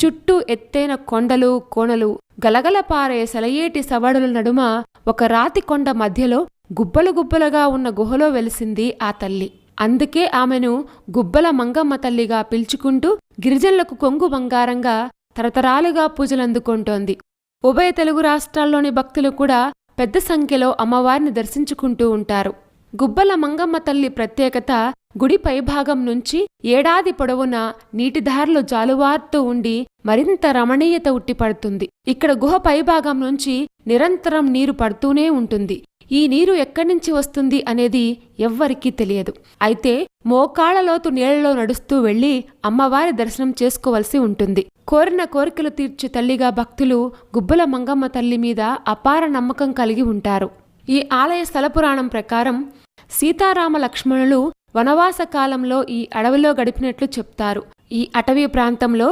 చుట్టూ ఎత్తైన కొండలు కోణలు గలగలపారే సెలయేటి సవడుల నడుమ ఒక రాతి కొండ మధ్యలో గుబ్బలు గుబ్బలుగా ఉన్న గుహలో వెలిసింది ఆ తల్లి. అందుకే ఆమెను గుబ్బల మంగమ్మ తల్లిగా పిలుచుకుంటూ గిరిజనులకు కొంగు బంగారంగా తరతరాలుగా పూజలందుకుంటోంది ఉభయ తెలుగు రాష్ట్రాల్లోని భక్తులు కూడా పెద్ద సంఖ్యలో అమ్మవారిని దర్శించుకుంటూ ఉంటారు. గుబ్బల మంగమ్మ తల్లి ప్రత్యేకత గుడి పైభాగం నుంచి ఏడాది పొడవునా నీటిధారలు జాలువారుతూ ఉండి మరింత రమణీయత ఉట్టిపడుతుంది ఇక్కడ గుహ పైభాగం నుంచి నిరంతరం నీరు పడుతూనే ఉంటుంది. ఈ నీరు ఎక్కడి నుంచి వస్తుంది అనేది ఎవ్వరికీ తెలియదు. అయితే మోకాళ్ళలోతు నీళ్ళలో నడుస్తూ వెళ్ళి అమ్మవారి దర్శనం చేసుకోవలసి ఉంటుంది. కోరిన కోరికలు తీర్చే తల్లిగా భక్తులు గుబ్బల మంగమ్మ తల్లి మీద అపార నమ్మకం కలిగి ఉంటారు. ఈ ఆలయ స్థల పురాణం ప్రకారం సీతారామ లక్ష్మణులు వనవాస కాలంలో ఈ అడవిలో గడిపినట్లు చెప్తారు. ఈ అటవీ ప్రాంతంలో